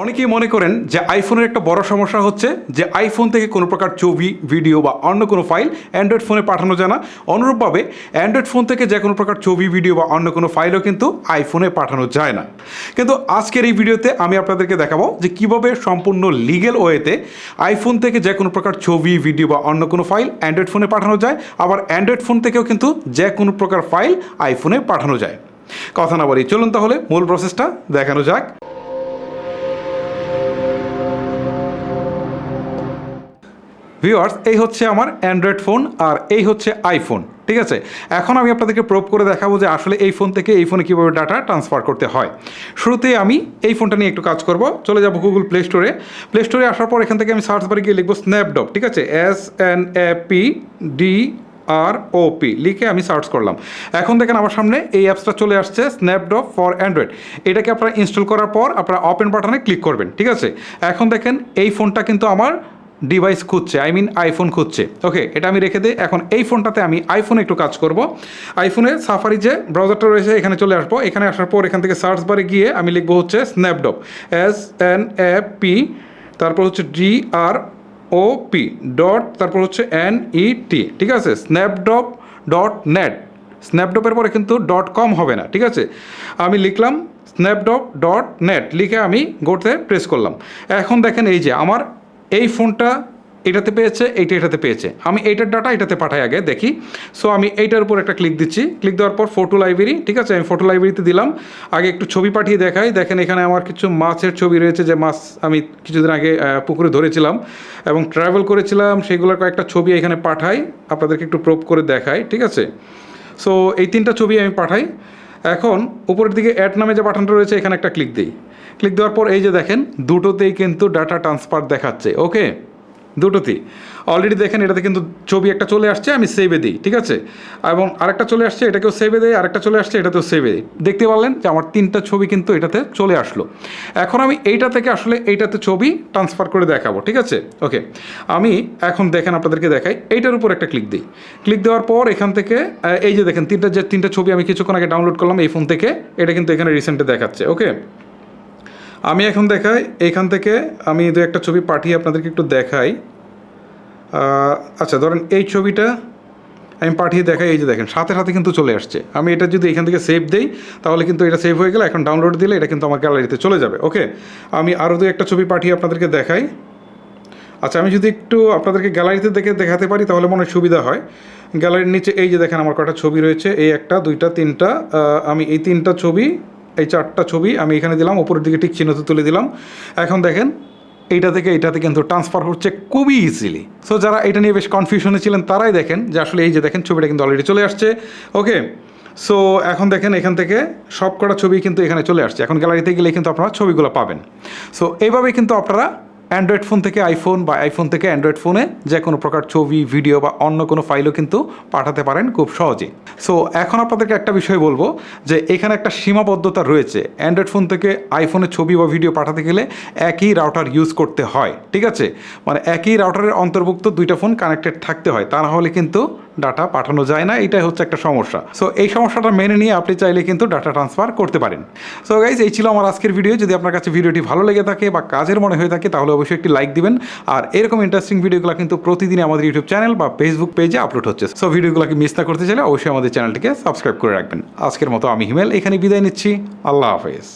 অনেকেই মনে করেন যে আইফোনের একটা বড় সমস্যা হচ্ছে যে আইফোন থেকে কোনো প্রকার ছবি ভিডিও বা অন্য কোনো ফাইল অ্যান্ড্রয়েড ফোনে পাঠানো যায় না। অনুরূপভাবে অ্যান্ড্রয়েড ফোন থেকে যে কোনো প্রকার ছবি ভিডিও বা অন্য কোনো ফাইলও কিন্তু আইফোনে পাঠানো যায় না। কিন্তু আজকের এই ভিডিওতে আমি আপনাদেরকে দেখাবো যে কীভাবে সম্পূর্ণ লিগেল ওয়েতে আইফোন থেকে যে কোনো প্রকার ছবি ভিডিও বা অন্য কোনো ফাইল অ্যান্ড্রয়েড ফোনে পাঠানো যায়। আবার অ্যান্ড্রয়েড ফোন থেকেও কিন্তু যে কোনো প্রকার ফাইল আইফোনে পাঠানো যায়। কথা না বলি চলুন তাহলে মূল প্রসেসটা দেখানো যাক। ভিউয়ার্স এই হচ্ছে আমার অ্যান্ড্রয়েড ফোন আর এই হচ্ছে আইফোন ঠিক আছে? এখন আমি আপনাদেরকে প্রুভ করে দেখাবো যে আসলে এই ফোন থেকে এই ফোনে কীভাবে ডাটা ট্রান্সফার করতে হয়। শুরুতে আমি এই ফোনটা নিয়ে একটু কাজ করব। চলে যাব গুগল প্লে স্টোরে প্লে স্টোরে আসার পর এখান থেকে আমি সার্চ বারে গিয়ে লিখব স্ন্যাপডপ ঠিক আছে? S N A P D R O P লিখে আমি সার্চ করলাম। এখন দেখেন আমার সামনে এই অ্যাপসটা চলে আসছে স্ন্যাপডপ ফর অ্যান্ড্রয়েড এটাকে আপনারা ইনস্টল করার পর আপনারা ওপেন বাটনে ক্লিক করবেন, ঠিক আছে? এখন দেখেন এই ফোনটা কিন্তু আমার ডিভাইস খুঁজছে আই মিন আইফোন খুঁজছে। ওকে এটা আমি রেখে দিই। এখন এই ফোনটাতে আমি আইফোনে একটু কাজ করব। আইফোনে সাফারি যে ব্রাউজারটা রয়েছে, এখানে চলে আসব। এখানে আসার পর এখান থেকে সার্চ বারে গিয়ে আমি লিখব হচ্ছে Snapdrop S N A P তারপর হচ্ছে D R O P dot তারপর হচ্ছে এন ই টি ঠিক আছে? স্ন্যাপডপ ডট নেট স্ন্যাপডপের পরে কিন্তু ডট কম হবে না, ঠিক আছে? আমি লিখলাম স্ন্যাপডপ ডট নেট লিখে আমি গোতে প্রেস করলাম। এখন দেখেন এই যে আমার এই ফোনটা এটাতে পেয়েছে, এইটা এটাতে পেয়েছে। আমি এইটার ডাটা এটাতে পাঠাই আগে, দেখি। সো আমি এইটার উপর একটা ক্লিক দিচ্ছি। ক্লিক দেওয়ার পর ফটো লাইব্রেরি ঠিক আছে? আমি ফটো লাইব্রেরিতে দিলাম। আগে একটু ছবি পাঠিয়ে দেখাই। দেখেন এখানে আমার কিছু মাছের ছবি রয়েছে, যে মাছ আমি কিছুদিন আগে পুকুরে ধরেছিলাম এবং ট্রাভেল করেছিলাম। সেগুলোর কয়েকটা ছবি এখানে পাঠাই। আপনাদেরকে একটু প্রোপ করে দেখাই, ঠিক আছে? সো এই তিনটা ছবি আমি পাঠাই। এখন, উপরের দিকে অ্যাড নামে যে বাটনটা রয়েছে, এখানে একটা ক্লিক দিই। ক্লিক দেওয়ার পর এই যে দেখেন, দুটোতেই কিন্তু ডাটা ট্রান্সফার দেখাচ্ছে, ওকে? দুটোতেই। অলরেডি দেখেন, এটাতে কিন্তু ছবি একটা চলে আসছে, আমি সেভে দিই, ঠিক আছে? এবং আরেকটা চলে আসছে, এটাকেও সেভে দেয় আরেকটা চলে আসছে, এটাতেও সেভে দিই। দেখতে পারলেন যে আমার তিনটা ছবি কিন্তু এটাতে চলে আসলো। এখন আমি এইটা থেকে আসলে এইটাতে ছবি ট্রান্সফার করে দেখাবো, ঠিক আছে? ওকে, আমি এখন দেখেন আপনাদেরকে দেখাই, এইটার উপর একটা ক্লিক দিই। ক্লিক দেওয়ার পর এখান থেকে এই যে দেখেন, তিনটা যে তিনটা ছবি আমি কিছুক্ষণ আগে ডাউনলোড করলাম এই ফোন থেকে, এটা কিন্তু এখানে রিসেন্টে দেখাচ্ছে, ওকে? আমি এখন দেখাই, এখান থেকে আমি দু একটা ছবি পাঠিয়ে আপনাদেরকে একটু দেখাই। আচ্ছা ধরেন এই ছবিটা আমি পাঠিয়ে দেখাই, এই যে দেখেন, সাথে সাথে কিন্তু চলে আসছে। আমি এটা যদি এখান থেকে সেভ দেই, তাহলে কিন্তু এটা সেভ হয়ে গেলে, এখন ডাউনলোড দিলে এটা কিন্তু আমার গ্যালারিতে চলে যাবে ওকে আমি আরও দু একটা ছবি পাঠিয়ে আপনাদেরকে দেখাই। আচ্ছা আমি যদি একটু আপনাদেরকে গ্যালারিতে দেখে দেখাতে পারি, তাহলে মনে সুবিধা হয়। গ্যালারির নিচে এই যে দেখেন, আমার কটা ছবি রয়েছে, এই একটা, দুইটা, তিনটা আমি এই তিনটা ছবি এই চারটা ছবি আমি এখানে দিলাম, উপরের দিকে ঠিক চিহ্নতে তুলে দিলাম। এখন দেখেন, এইটা থেকে এটাতে কিন্তু ট্রান্সফার হচ্ছে খুবই ইজিলি সো যারা এটা নিয়ে বেশ কনফিউশনে ছিলেন, তারাই দেখেন যে আসলে এই যে দেখেন, ছবিটা কিন্তু অলরেডি চলে আসছে। ওকে সো এখন দেখেন এখান থেকে সব কটা ছবি কিন্তু এখানে চলে আসছে। এখন গ্যালারিতে গেলে কিন্তু আপনারা ছবিগুলো পাবেন। সো এইভাবে কিন্তু আপনারা অ্যান্ড্রয়েড ফোন থেকে আইফোন বা আইফোন থেকে অ্যান্ড্রয়েড ফোনে যে কোনো প্রকার ছবি ভিডিও বা অন্য কোনো ফাইলও কিন্তু পাঠাতে পারেন খুব সহজেই। সো এখন আপনাদেরকে একটা বিষয় বলব যে এখানে একটা সীমাবদ্ধতা রয়েছে। অ্যান্ড্রয়েড ফোন থেকে আইফোনে ছবি বা ভিডিও পাঠাতে গেলে একই রাউটার ইউজ করতে হয়, ঠিক আছে? মানে একই রাউটারের অন্তর্ভুক্ত দুইটা ফোন কানেক্টেড থাকতে হয়, তা না হলে কিন্তু ডাটা পাঠানো যায় না, এটাই হচ্ছে একটা সমস্যা। সো এই সমস্যাটা মেনে নিয়ে আপনি চাইলে কিন্তু ডাটা ট্রান্সফার করতে পারেন। সো গাইজ এই ছিল আমার আজকের ভিডিও যদি আপনার কাছে ভিডিওটি ভালো লেগে থাকে বা কাজের মনে হয়ে থাকে, তাহলে অবশ্যই একটি লাইক দিবেন। আর এরকম ইন্টারেস্টিং ভিডিওগুলো কিন্তু প্রতিদিন আমাদের ইউটিউব চ্যানেল বা ফেসবুক পেজে আপলোড হচ্ছে। সো ভিডিওগুলোকে মিস না করতে চাইলে অবশ্যই আমাদের চ্যানেলটিকে সাবস্ক্রাইব করে রাখবেন। আজকের মতো আমি হিমেল এখানে বিদায় নিচ্ছি। আল্লাহ হাফেজ।